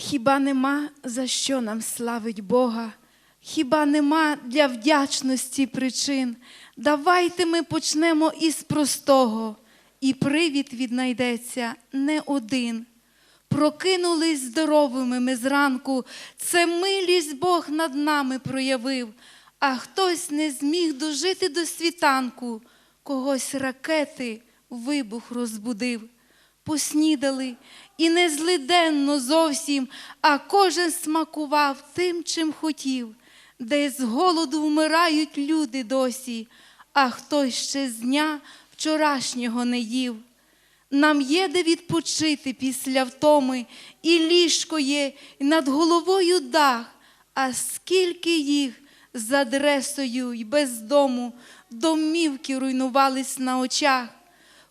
Хіба нема за що нам славить Бога? Хіба нема для вдячності причин? Давайте ми почнемо із простого, і привід віднайдеться не один. Прокинулись здоровими ми зранку, це милість Бог над нами проявив, а хтось не зміг дожити до світанку, когось ракети вибух розбудив. Поснідали і не злиденно зовсім, а кожен смакував тим, чим хотів, де з голоду вмирають люди досі, а хтось ще з дня вчорашнього не їв. Нам є де відпочити після втоми, і ліжко є, і над головою дах, а скільки їх з адресою й без дому домівки руйнувались на очах.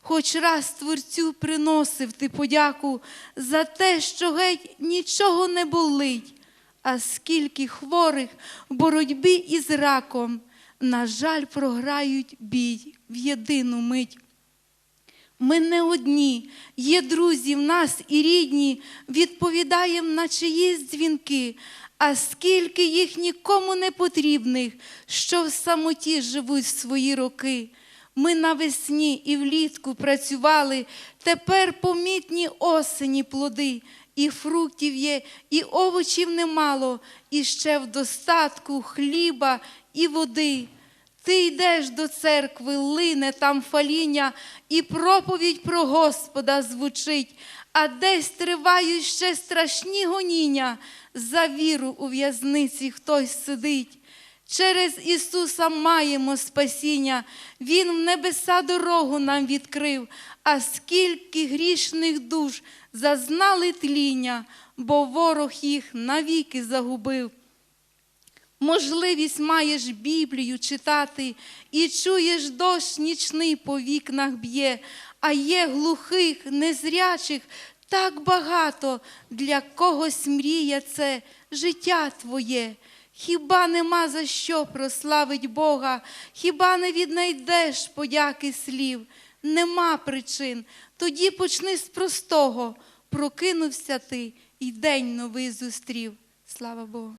Хоч раз Творцю приносив ти подяку за те, що геть нічого не болить, а скільки хворих в боротьбі із раком, на жаль, програють бій в єдину мить. Ми не одні, є друзі в нас і рідні, відповідаємо на чиїсь дзвінки, а скільки їх нікому не потрібних, що в самоті живуть свої роки. Ми навесні і влітку працювали, тепер помітні осені плоди, і фруктів є, і овочів немало, і ще в достатку хліба і води. Ти йдеш до церкви, лине там фаління, і проповідь про Господа звучить, а десь тривають ще страшні гоніння. За віру у в'язниці хтось сидить. Через Ісуса маємо спасіння, Він в небеса дорогу нам відкрив, а скільки грішних душ зазнали тління, бо ворог їх навіки загубив. Можливість маєш Біблію читати, і чуєш дощ нічний по вікнах б'є, а є глухих, незрячих так багато, для когось мрія це життя твоє. Хіба нема за що прославить Бога, хіба не віднайдеш подяки слів? Нема причин. Тоді почни з простого. Прокинувся ти і день новий зустрів. Слава Богу.